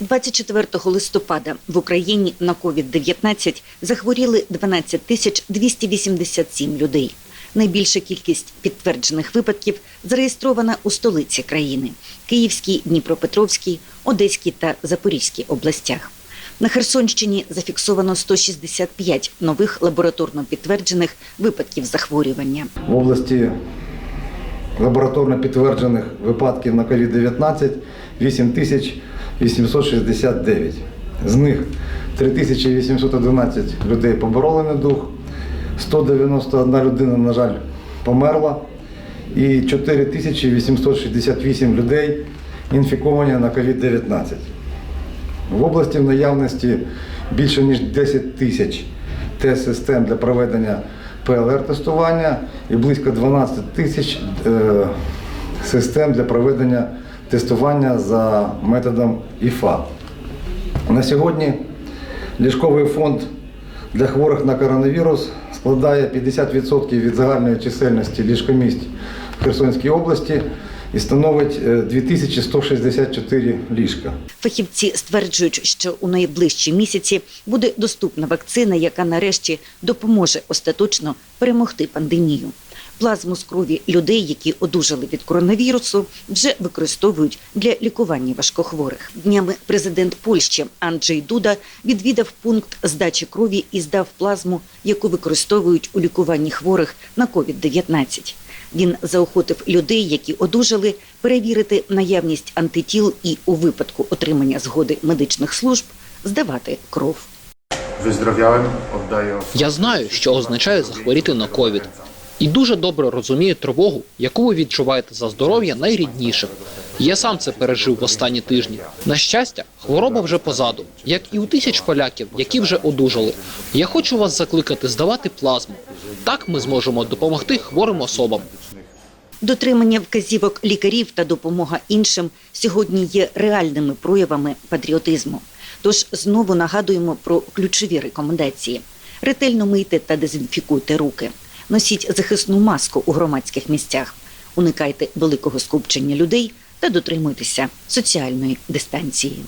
24 листопада в Україні на COVID-19 захворіли 12 тисяч 287 людей. Найбільша кількість підтверджених випадків зареєстрована у столиці країни – Київській, Дніпропетровській, Одеській та Запорізькій областях. На Херсонщині зафіксовано 165 нових лабораторно підтверджених випадків захворювання. В області лабораторно підтверджених випадків на COVID-19 8869. З них 3811 людей побороли недуг, 191 людина, на жаль, померла і 4868 людей інфіковані на COVID-19. В області в наявності більше ніж 10 тисяч тест-систем для проведення ПЛР-тестування і близько 12 тисяч е, систем для проведення тестування за методом ІФА. На сьогодні ліжковий фонд для хворих на коронавірус складає 50% від загальної чисельності ліжкомість в Херсонській області і становить е, 2164 ліжка. Фахівці стверджують, що у найближчі місяці буде доступна вакцина, яка нарешті допоможе остаточно перемогти пандемію. Плазму з крові людей, які одужали від коронавірусу, вже використовують для лікування важкохворих. Днями президент Польщі Анджей Дуда відвідав пункт здачі крові і здав плазму, яку використовують у лікуванні хворих на COVID-19. Він заохотив людей, які одужали, перевірити наявність антитіл і у випадку отримання згоди медичних служб здавати кров. Я знаю, що означає захворіти на ковід. І дуже добре розумію тривогу, яку ви відчуваєте за здоров'я найрідніших. Я сам це пережив в останні тижні. На щастя, хвороба вже позаду, як і у тисяч поляків, які вже одужали. Я хочу вас закликати здавати плазму. Так ми зможемо допомогти хворим особам. Дотримання вказівок лікарів та допомога іншим сьогодні є реальними проявами патріотизму. Тож знову нагадуємо про ключові рекомендації: ретельно мийте та дезінфікуйте руки, носіть захисну маску у громадських місцях, уникайте великого скупчення людей та дотримуйтеся соціальної дистанції.